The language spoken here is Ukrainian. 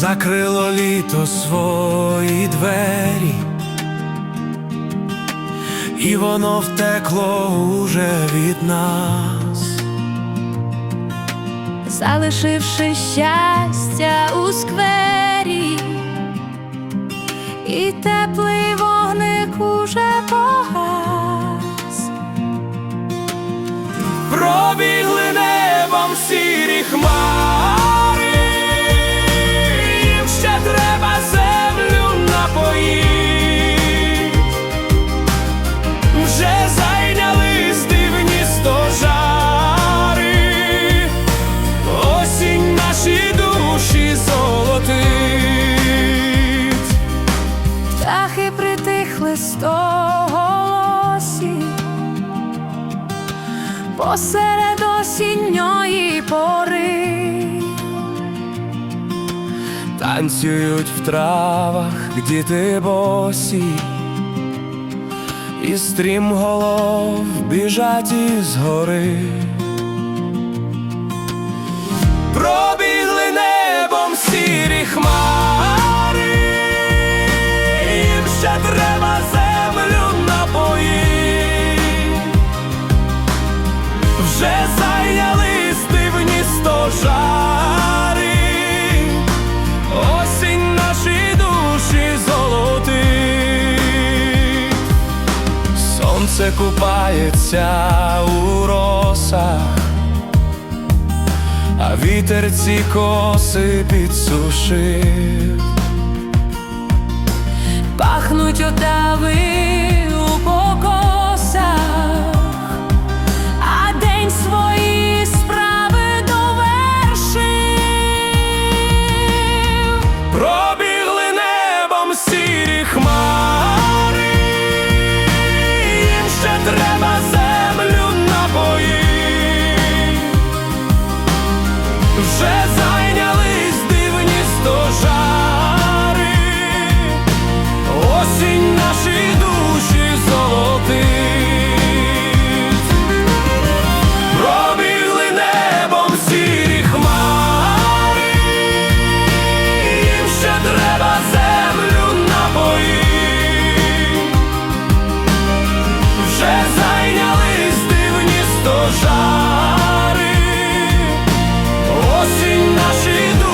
закрило літо свої двері, і воно втекло уже від нас. залишивши щастя у сквері, і теплий вогник уже погас. Пробігли небом сірі хмари, Птахи притихли стоголосі посеред осінньої пори. Танцюють в травах діти босі, і стрім голов біжать із гори. Пробігли пожари, осінь наші душі золоти, сонце купається у росах, а вітер ці коси підсушив, пахнуть отави. сірі хмари. fosse nascido.